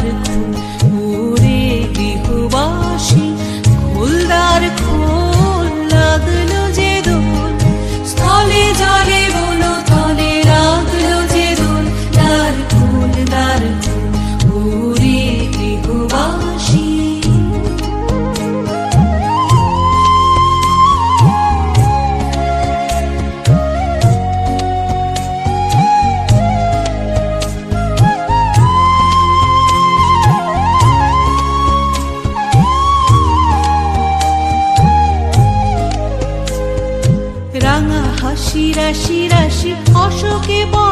tarde. রাশি রাশি রাশি অশোকে বল